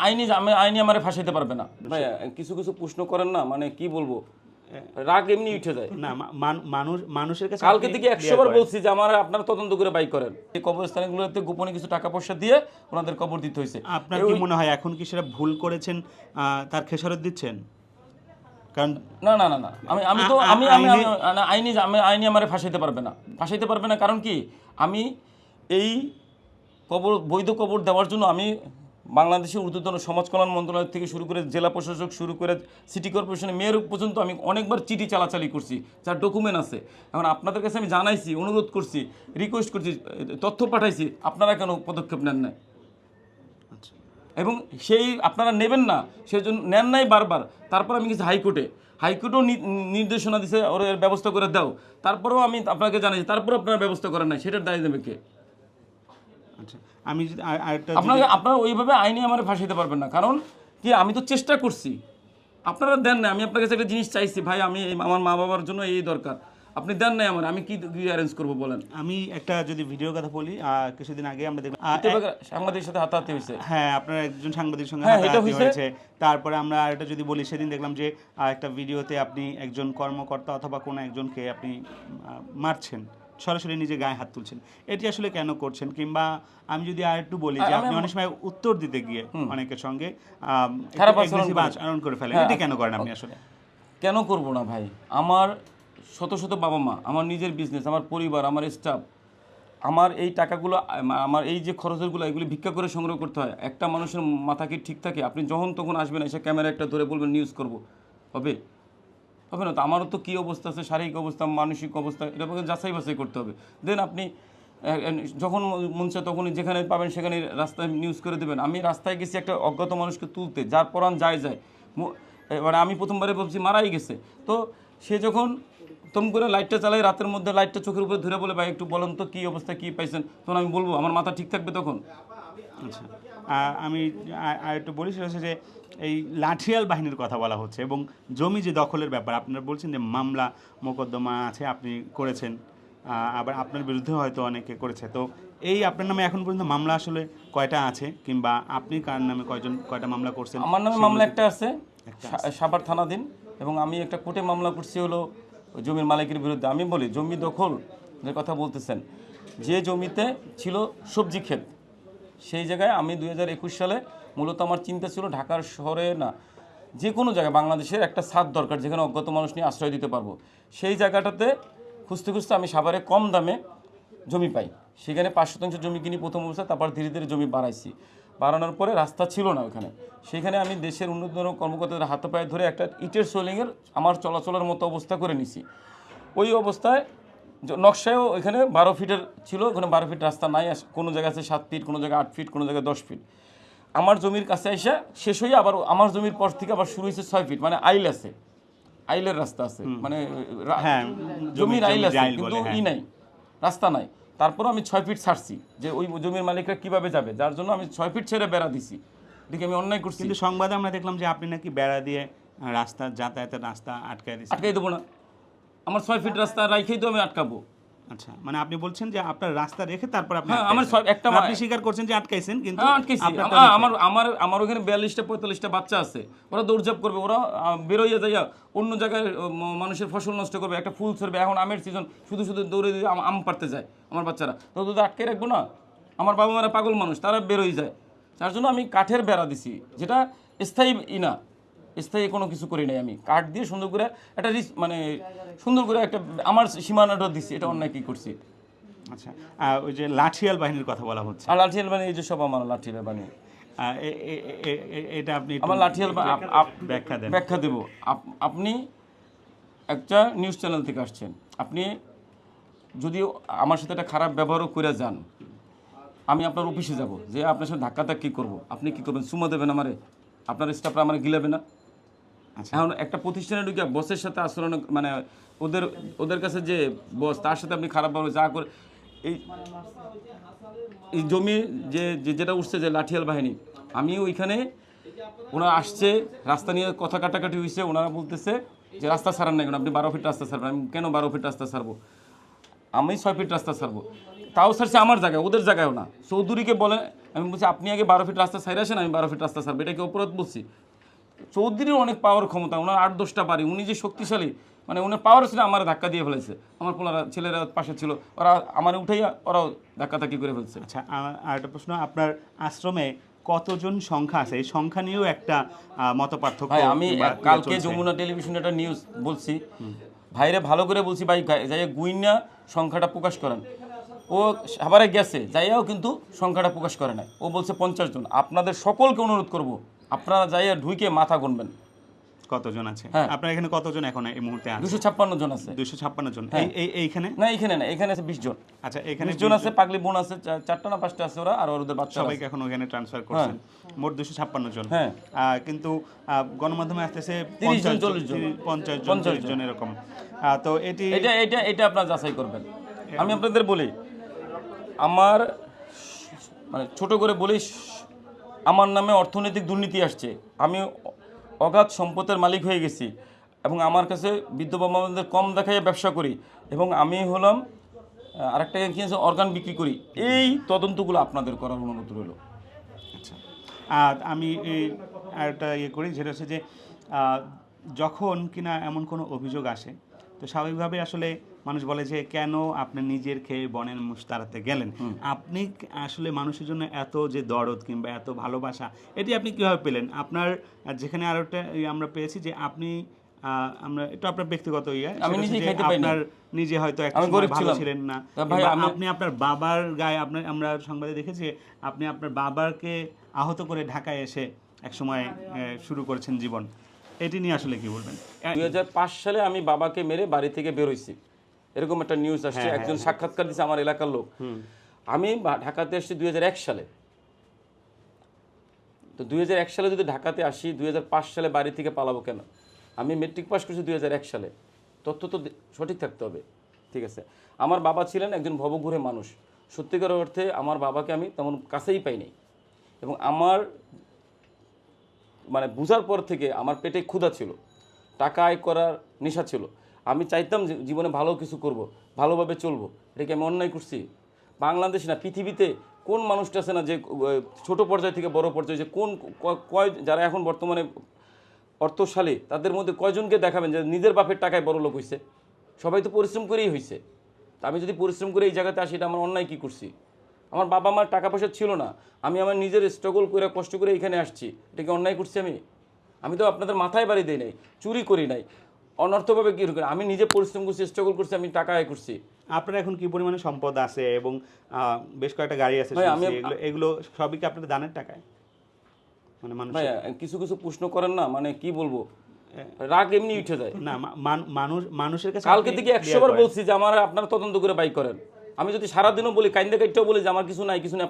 আইনি আমি আইনি আমারে ফাঁসাইতে পারবে না। ভাই কিছু কিছু প্রশ্ন করেন না মানে কি বলব? রাগ এমনি উঠে যায়। না মানুষ মানুষের কাছে কালকে থেকে একশো বার বলছি যে আমার আপনারা তদন্ত করে বাই করেন। এই কবরস্থানগুলোতে গোপনে কিছু টাকা পয়সা দিয়ে ওনাদের কবর দিতে হয়েছে। আপনার কি মনে হয় এখন কি সেটা ভুল করেছেন তার খেসারত দিচ্ছেন? কারণ না না না না। আমি আমি তো আমি আমি আমি- না, আইনি আমি আইনি আমারে ফাঁসাইতে পারবে না। ফাঁসাইতে পারবে না কারণ কি? আমি এই কবর বৈধ কবর দেওয়ার জন্য আমি বাংলাদেশের ঊর্ধ্বতন সমাজ কল্যাণ মন্ত্রণালয় থেকে শুরু করে জেলা প্রশাসক শুরু করে সিটি কর্পোরেশনের মেয়র পর্যন্ত আমি অনেকবার চিঠি চালাচালি করছি যার ডকুমেন্ট আছে। এখন আপনাদের কাছে আমি জানাইছি অনুরোধ করছি রিকোয়েস্ট করছি তথ্য পাঠাইছি আপনারা কেন পদক্ষেপ নেন না আচ্ছা। এবং সেই আপনারা নেবেন না সেই জন্য নেন নাই বারবার। তারপর আমি গেছি হাইকোর্টে। হাইকোর্টও নির্দেশনা দিছে ওর ব্যবস্থা করে দাও। তারপরেও আমি আপনাকে জানাই তারপরেও আপনারা ব্যবস্থা করেন নাই সেটার দায় দেবে কে? আচ্ছা আমি যদি আরেকটা আপনাকে আপনারা ওইভাবে আইনে আমার ফাঁসাইতে পারবেন না। কারণ কি আমি তো চেষ্টা করছি। আপনারা দেন না আমি আপনার কাছে একটা জিনিস চাইছি ভাই আমি আমার মা বাবার জন্য এই দরকার। আপনি দেন নাই আমার আমি কি অ্যারেঞ্জ করব বলেন? আমি একটা যদি ভিডিওর কথা বলি কিছুদিন আগে আমরা দেখলাম সাংবাদিকের সাথে হাতাহাতি হয়েছে। হ্যাঁ আপনার একজন সাংবাদিক সঙ্গে হ্যাঁ, এটা হাতাহাতি হয়েছে। তারপরে আমরা আরেকটা যদি বলি সেদিন দেখলাম যে একটা ভিডিওতে আপনি একজন কর্মকর্তা অথবা কোনো একজনকে আপনি মারছেন। সরাসরি নিজে গায়ে হাত তুলছেন। এটি আসলে কেন করছেন? কিংবা আমি যদি আর একটু বলি যে আপনি অনেক সময় উত্তর দিতে গিয়ে অনেকের সঙ্গে আচরণ করে। ফেলেন। হ্যাঁ, এটি কেন করেন আপনি আসলে? কেন করব না ভাই? আমার শত শত বাবা মা আমার নিজের বিজনেস আমার পরিবার আমার স্টাফ আমার এই টাকাগুলো আমার এই যে খরচেরগুলো এগুলি ভিক্ষা করে সংগ্রহ করতে হয়। একটা মানুষের মাথা কি ঠিক থাকে? আপনি যখন তখন আসবেন এসে ক্যামেরা একটা ধরে বলবেন নিউজ করব। হবে? হবে না, তো আমারও তো কী অবস্থা আছে? শারীরিক অবস্থা, মানসিক অবস্থা এটা আমাকে যাচাই বাছাই করতে হবে। দেন আপনি যখন মন চায় তখনই যেখানে পাবেন সেখানে রাস্তায় নিউজ করে দেবেন। আমি রাস্তায় গেছি একটা অজ্ঞাত মানুষকে তুলতে, যার পরাণ যায় যায়। মো- এবারে আমি প্রথমবারে ভাবছি মারাই গেছে। তো সে যখন তম করে লাইটটা চালাই রাতের মধ্যে লাইটটা চোখের উপরে ধরে বলে, ভাই, একটু বলেন তো, কী অবস্থা, কী পাইছেন? তখন আমি বলব, আমার মাথা ঠিক থাকবে তখন? আচ্ছা। আমি আর- আর একটু বলি সেটা হচ্ছে যে এই লাঠিয়াল বাহিনীর কথা বলা হচ্ছে এবং জমি যে দখলের ব্যাপার আপনারা বলছেন যে মামলা মোকদ্দমা আছে আপনি করেছেন আবার আপনার বিরুদ্ধে হয়তো অনেকে করেছে। তো এই আপনার নামে এখন পর্যন্ত মামলা আসলে কয়টা আছে? কিংবা আপনি কার নামে কয়জন কয়টা মামলা করছেন? আমার নামে মামলা একটা আছে সাবার থানাধীন এবং আমি একটা কোর্টে মামলা করছি হলো জমির মালিকের বিরুদ্ধে। আমি বলি জমি দখল কথা বলতেছেন যে জমিতে ছিল সবজি ক্ষেত সেই জায়গায় আমি দুই হাজার একুশ সালে মূলত আমার চিন্তা ছিল ঢাকার শহরে না, যে কোনো জায়গায় বাংলাদেশের একটা ছাদ দরকার যেখানে অজ্ঞাত মানুষ নিয়ে আশ্রয় দিতে পারব। সেই জায়গাটাতে খুঁজতে খুঁজতে আমি সাভারে কম দামে জমি পাই। সেখানে পাঁচ শতাংশ জমি কিনি প্রথম অবস্থায়, তারপর ধীরে ধীরে জমি বাড়াইছি। বাড়ানোর পরে রাস্তা ছিল না ওখানে। সেখানে আমি দেশের উন্নততর কর্মকর্তাদের হাতে পায়ে ধরে একটা ইটের সোলিংয়ের আমার চলাচলের মতো অবস্থা করে নিছি। ওই অবস্থায় নকশায়ও ওইখানে বারো ফিটের ছিল ওখানে বারো ফিট রাস্তা নাই কোনো জায়গায় আছে সাত ফিট কোনো জায়গায় আট ফিট কোনো জায়গায় দশ ফিট। আমার জমির কাছে এসে শেষ হয়ে আবার আমার জমির পর থেকে আবার শুরু হয়েছে ছয় ফিট মানে আইল আছে। আইলের রাস্তা আছে মানে হ্যাঁ, জমির আইল আছে কিন্তু ই নাই রাস্তা নাই। তারপরও আমি ছয় ফিট ছাড়ছি যে ওই জমির মালিকরা কীভাবে যাবে? যার জন্য আমি ছয় ফিট ছেড়ে বেড়া দিছি। এদিকে আমি অন্যায় করছি। কিন্তু সংবাদে আমরা দেখলাম যে আপনি নাকি বেড়া দিয়ে রাস্তা যাতায়াতের রাস্তা আটকায় দিয়েছেন। আটকাই দেবো না। আমার ছয় ফিট রাস্তা রাইখেই তো আমি আটকাবো। আচ্ছা মানে আপনি বলছেন যে আপনার রাস্তা রেখে তারপর আপনি হ্যাঁ, আমার একটা আপনি স্বীকার করছেন যে আটকাইছেন কিন্তু হ্যাঁ আমার আমার আমার ওখানে বিয়াল্লিশটা পঁয়তাল্লিশটা বাচ্চা আছে। ওরা দৌড়ঝাপ করবে ওরা বেরোইয়া যাইয়া অন্য জায়গায় মানুষের ফসল নষ্ট করবে একটা ফুল ছড়বে। এখন আমের সিজন শুধু শুধু দৌড়ে দিয়ে আম- পারতে যায় আমার বাচ্চারা। তো তো আটকে রাখব না। আমার বাবা মারা পাগল মানুষ তারা বেরোই যায়। তার জন্য আমি কাঠের বেড়া দিছি যেটা স্থায়ী ই না। স্থায়ী কোনো কিছু করি নাই আমি। কাঠ দিয়ে সুন্দর করে একটা মানে সুন্দর করে একটা আমার সীমানাটা দিছি এটা অন্যায় কি করছি? আচ্ছা ওই যে লাঠিয়াল বাহিনীর কথা বলা হচ্ছে। আর লাঠিয়াল বাহিনী এই যে সব আমার লাঠিয়াল এ- এটা আপনি আমার লাঠিয়াল ব্যাখ্যা দেন। ব্যাখ্যা দেব। আপ- আপনি একটা নিউজ চ্যানেল থেকে আসছেন। আপনি যদি আমার সাথে একটা খারাপ ব্যবহারও করে যান আমি আপনার অফিসে যাব যে আপনার সাথে ধাক্কা ধাক্কি করব। আপনি কি করবেন? সুমো দেবেন আমারে? আপনার স্টাফরা আমার গিলাবে না? এখন একটা প্রতিষ্ঠানে ঢুকে বসের সাথে আচরণ মানে ওদের ওদের কাছে যে বস তার সাথে আপনি খারাপ ব্যবহার যা করে, এই জমি যে যেটা উঠছে যে লাঠিয়াল বাহিনী, আমি ওইখানে ওনারা আসছে, রাস্তা নিয়ে কথা কাটাকাটি হয়েছে ওনারা বলতেছে যে রাস্তা সারান না কেন, আপনি বারো ফিট রাস্তা ছাড়বেন, আমি কেন বারো ফিট রাস্তা সারবো আমি ছয় ফিট রাস্তা সারবো তাও ছাড়ছে আমার জায়গায়, ওদের জায়গায়ও না। চৌধুরীকে বলে, আমি বলছি, আপনি আগে বারো ফিট রাস্তা সাইড আসেন, আমি বারো ফিট রাস্তা ছাড়বো। এটাকে অপরাধ বলছি? চৌধুরীর অনেক পাওয়ার ক্ষমতা ওনার আট দশটা পারি উনি যে শক্তিশালী মানে ওনার পাওয়ার ছিল আমার ধাক্কা দিয়ে ফেলেছে। আমার পোলারা ছেলেরা পাশে ছিল ওরা আমার উঠাইয়া ওরাও ধাক্কা ধাক্কি করে ফেলছে। আচ্ছা আর একটা প্রশ্ন আপনার আশ্রমে কতজন সংখ্যা আছে? এই সংখ্যা নিয়েও একটা মত পার্থক্য আমি কালকে যমুনা টেলিভিশনে একটা নিউজ বলছি। ভাইরে ভালো করে বলছি ভাই যাই গুইনা সংখ্যাটা প্রকাশ করেন। ও সাভারে গেছে যাইয়াও কিন্তু সংখ্যাটা প্রকাশ করে না ও বলছে পঞ্চাশ জন। আপনাদের সকলকে অনুরোধ করব আপনারা যাইয়া ঢুকে মাথা গুনবেন। কতজন আছে? হ্যাঁ। আপনার এখানে কতজন এখন এই মুহূর্তে আছে? দুশো ছাপ্পান্ন জন আছে। দুশো ছাপ্পান্ন জন। হ্যাঁ। এই এই এইখানে? না এখানে না এখানে আছে বিশ জন। আচ্ছা এখানে বিশ জন আছে পাগলি বোন আছে চারটা না পাঁচটা আছে ওরা আর ওদের বাচ্চা সবাইকে এখন ওখানে ট্রান্সফার করছেন। মোট দুশো ছাপ্পান্ন জন। হ্যাঁ। কিন্তু গণমাধ্যমে আসতেছে 30 জন, 40 জন। তিরিশ, পঞ্চাশ জন 50 জন। এরকম। তো এটি এটা এটা এটা আপনারা যাচাই করবেন। আমি আপনাদের বলি আমার মানে ছোট করে বলি আমার নামে অর্থনৈতিক দুর্নীতি আসছে। আমি অগাধ সম্পদের মালিক হয়ে গেছি এবং আমার কাছে বৃদ্ধ বাবাদের কম দেখাইয়া ব্যবসা করি এবং আমি হলাম আরেকটা কি আছে অর্গান বিক্রি করি। এই তদন্তগুলো আপনাদের করার অনুমতি রইল। আচ্ছা। আর আমি এই আরেকটা ইয়ে করি যেটা হচ্ছে যে যখন কিনা এমন কোনো অভিযোগ আসে, তো স্বাভাবিকভাবে আসলে মানুষ বলে যে কেন আপনি নিজের খেয়ে বনের মুষ তাড়াতে গেলেন আপনি আসলে মানুষের জন্য এত যে দরদ কিংবা এত ভালোবাসা এটি আপনি কীভাবে পেলেন? আপনার যেখানে আরও আমরা পেয়েছি যে আপনি আমরা এটা আপনার ব্যক্তিগত ইয়ে আমি খাইতে। আপনার নিজে হয়তো আমি গরিব ছিলেন না। আপনি আপনার বাবার গায়ে আপনার আমরা সংবাদে দেখেছি আপনি আপনার বাবাকে আহত করে ঢাকায় এসে একসময় আহ, শুরু করেছেন জীবন। এটি নিয়ে আসলে কি বলবেন? দুই হাজার পাঁচ সালে আমি বাবাকে মেরে বাড়ি থেকে বেরোইছি এরকম একটা নিউজ আসছে একজন সাক্ষাৎকার দিচ্ছে আমার এলাকার লোক। আমি ঢাকাতে এসেছি দুই সালে। তো দুই হাজার এক সালে যদি ঢাকাতে আসি দুই হাজার পাঁচ সালে বাড়ি থেকে পালাবো কেন? আমি মেট্রিক পাস করছি দুই হাজার এক সালে। তথ্য তো সঠিক থাকতে হবে ঠিক আছে? আমার বাবা ছিলেন একজন ভবঘুরে মানুষ। সত্যিকার অর্থে আমার বাবাকে আমি তেমন কাছেই পাইনি এবং আমার মানে বুঝার পর থেকে আমার পেটে ক্ষুধা ছিল টাকা আয় করার নেশা ছিল। আমি চাইতাম জীবনে ভালো কিছু করব, ভালোভাবে চলবো। এটাকে আমি অন্যায় করছি। বাংলাদেশ না, পৃথিবীতে কোন মানুষটা আছে না যে ছোট পর্যায় থেকে বড় পর্যায়ে যে কোন কয়, যারা এখন বর্তমানে অর্থশালী, তাদের মধ্যে কয়জনকে দেখাবেন যে নিজের বাপের টাকায় বড় লোক হয়েছে সবাই তো পরিশ্রম করেই হয়েছে তা আমি যদি পরিশ্রম করে এই জায়গাতে আসি, এটা আমার অন্যায় কী করছি? আমার বাবা মার টাকা পয়সা ছিল না। আমি আমার নিজের স্ট্রাগল করে, কষ্ট করে এখানে আসছি। এটাকে অন্যায় করছি আমি? আমি তো আপনাদের মাথায় বাড়ি দিই নাই, চুরি করি নাই। অনর্থভাবে কি করি আমি নিজে পরিশ্রম করছি স্ট্রাগল করছি আমি টাকা আয় করছি। আপনার এখন কি পরিমাণে সম্পদ আছে এবং বেশ কয়েকটা গাড়ি আছে এগুলো সবই কি আপনার দানের টাকায়? মানে মানুষ কিছু কিছু প্রশ্ন করেন না মানে কি বলব? রাগ এমনি উঠে যায়। না মানুষ মানুষের কাছে কালকে থেকে একশো বার বলছি যে আমার আপনারা তদন্ত করে বাই করেন। আমি যদি সারাদিনও বলি কাইন্দে কাইটাও বলি যে আমার কিছু নাই কিছু নাই।